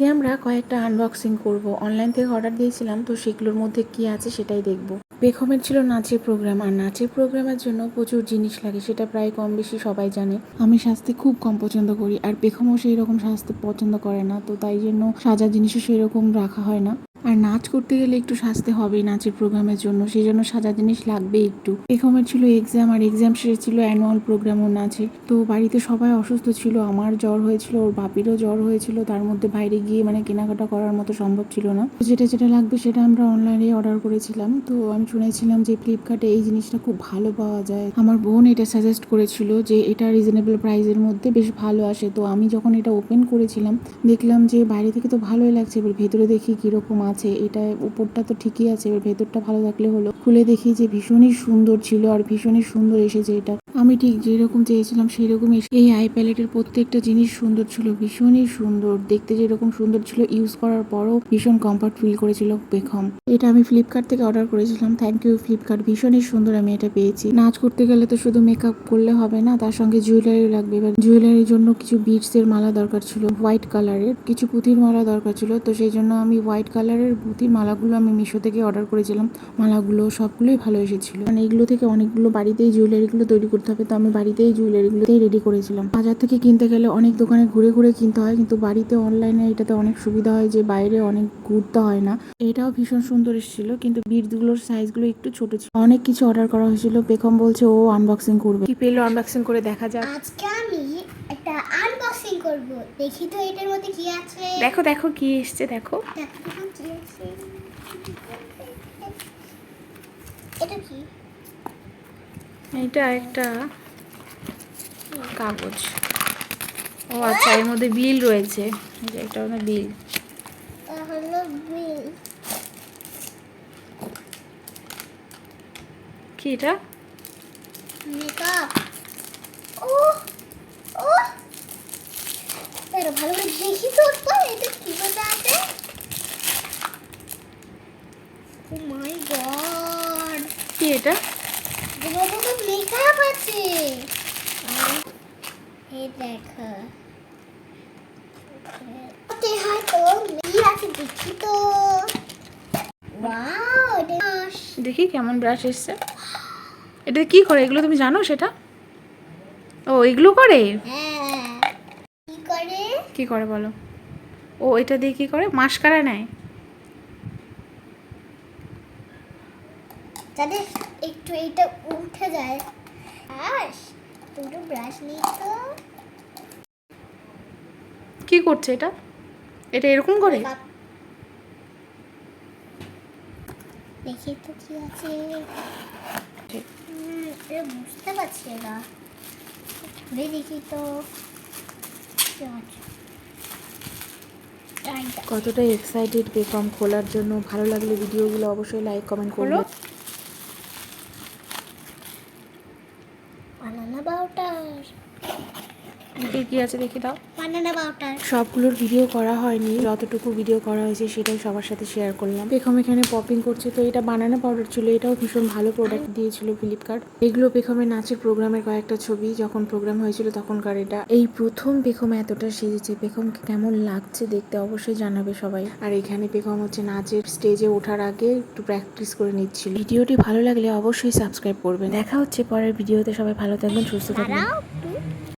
আজকে আমরা কয়েকটা আনবক্সিং করব। অনলাইন থেকে অর্ডার দিয়েছিলাম, তো সেগুলোর মধ্যে কি আছে সেটাই দেখব। বেখমের ছিল নাচের প্রোগ্রাম আর নাচের প্রোগ্রামের জন্য প্রচুর জিনিস লাগে, সেটা প্রায় কম বেশি সবাই জানে। আমি সাজতে খুব কম পছন্দ করি, আর বেখমও সেই রকম সাজতে পছন্দ করে না, তো তাই জন্য সাজা জিনিসও সেই রকম রাখা হয় না। আর নাচ করতে গেলে একটু সাজতে হবেই নাচের প্রোগ্রামের জন্য সেই জন্য সাজা জিনিস লাগবে একটু। বেগমের ছিল এক্সাম আর এক্সাম শেষে ছিল অ্যানুয়াল প্রোগ্রাম প্রোগ্রামও নাচে। তো বাড়িতে সবাই অসুস্থ ছিল, আমার জ্বর হয়েছিল, ওর বাপিরও জ্বর হয়েছিল, তার মধ্যে বাইরে গিয়ে মানে কেনাকাটা করার মতো সম্ভব ছিল না। তো যেটা যেটা লাগবে সেটা আমরা অনলাইনে অর্ডার করেছিলাম। তো আমি শুনেছিলাম যে ফ্লিপকার্টে এই জিনিসটা খুব ভালো পাওয়া যায়। আমার বোন এটা সাজেস্ট করেছিল যে এটা রিজনেবল প্রাইসের মধ্যে বেশ ভালো আসে। তো আমি যখন এটা ওপেন করেছিলাম, দেখলাম যে বাইরে থেকে তো ভালোই লাগছে, এবার ভেতরে দেখি কীরকম আছে, এটা উপরটা তো ঠিকই আছে, এবার ভেতরটা ভালো থাকলে হলো। খুলে দেখি যে ভীষণই সুন্দর ছিল আর ভীষণই সুন্দর এসেছে এটা। আমি ঠিক যেরকম চেয়েছিলাম সেই রকম এই আই প্যালেটের প্রত্যেকটা জিনিস সুন্দর ছিল, ভীষণই সুন্দর। দেখতে যেরকম সুন্দর ছিল ইউজ করার পরও ভীষণ কমফর্ট ফিল করেছিল বেখম এটা আমি ফ্লিপকার্ট থেকে অর্ডার করেছিলাম থ্যাংক ইউ ফ্লিপকার্ট ভীষণই সুন্দর আমি এটা পেয়েছি। নাচ করতে গেলে তো শুধু মেকআপ করলে হবে না, তার সঙ্গে জুয়েলারি লাগবে। এবার জুয়েলারির জন্য কিছু বিটস এর মালা দরকার ছিল হোয়াইট কালারের কিছু পুঁতির মালা দরকার ছিল, তো সেই জন্য আমি হোয়াইট কালারের পুঁতির মালাগুলো আমি মিশো থেকে অর্ডার করেছিলাম। মালাগুলো সবগুলোই ভালো এসেছিল। মানে এগুলো থেকে অনেকগুলো বাড়িতেই জুয়েলারিগুলো তৈরি করতে হবে তো আমি বাড়িতেই জুয়েলারিগুলোতেই রেডি করেছিলাম। বাজার থেকে কিনতে গেলে অনেক দোকানে ঘুরে ঘুরে কিনতে হয় কিন্তু বাড়িতে অনলাইনে এটাতে অনেক সুবিধা হয় যে বাইরে অনেক ঘুরতে হয় না। এটাও ভীষণ সুন্দর এসেছিল কিন্তু বিটগুলোর সাইজগুলো একটু ছোট ছিল। অনেক কিছু অর্ডার করা হয়েছিল। বেকম বলছে ও আনবক্সিং করবে। কি পেল আনবক্সিং করে দেখা যাক। আজকে আমি একটা আনবক্সিং করব। দেখি তো এটার মধ্যে কি আছে। দেখো দেখো কি এসেছে দেখো। দেখো দেখো কি আছে এটা কি? এটা একটা কাগজ। ও আচ্ছা এর মধ্যে বিল রয়েছে। এটা হলো বিল। কি এটা? মেকআপ। ও ও। ভালো করে দেখি তো এটা কি কথা আছে ও মাই গড। কি এটা? তোমার মতো মেকআপ আছে। এই দেখো। ওতে হয়তো কি আছে দেখি তো। কেমন ব্রাশ এসছে। এটা কি করে? এগুলো তুমি জানো সেটা? ও এগুলো করে? হ্যাঁ। কি করে? কি করে বলো? ও এটা দিয়ে কি করে? মাস্কারা নেয়? যাতে একটু এইটা উঠে যায়। ব্রাশ দুটো ব্রাশ নিই তো। কি করছে এটা? এটা এরকম করে? দেখি তো কি আছে। বুঝতে পারছি না। ঘুরে দেখি তো। কতটা এক্সাইটেড বেকম খোলার জন্য। ভালো লাগলে ভিডিওগুলো অবশ্যই লাইক কমেন্ট করো বানানা বাউটার কি কি আছে দেখি দাও। সবগুলোর ভিডিও করা হয়নি যতটুকু ভিডিও করা হয়েছে সেটাই সবার সাথে শেয়ার করলাম। পেখম এখানে পপিং করছে তো এটা বানানা পাউডার ছিল এটাও ভীষণ ভালো প্রোডাক্ট দিয়েছিল ফ্লিপকার্ট এগুলো পেখমের নাচের প্রোগ্রামের কয়েকটা ছবি যখন প্রোগ্রাম হয়েছিল তখনকার এটা। এই প্রথম পেখম এতটা সেজেছে পেখম কেমন লাগছে দেখতে অবশ্যই জানাবে সবাই। আর এখানে পেখম হচ্ছে নাচের স্টেজে ওঠার আগে একটু প্র্যাকটিস করে নিচ্ছিল। ভিডিওটি ভালো লাগলে অবশ্যই সাবস্ক্রাইব করবেন। দেখা হচ্ছে পরের ভিডিওতে সবাই ভালো থাকবেন সুস্থ থাকবেন।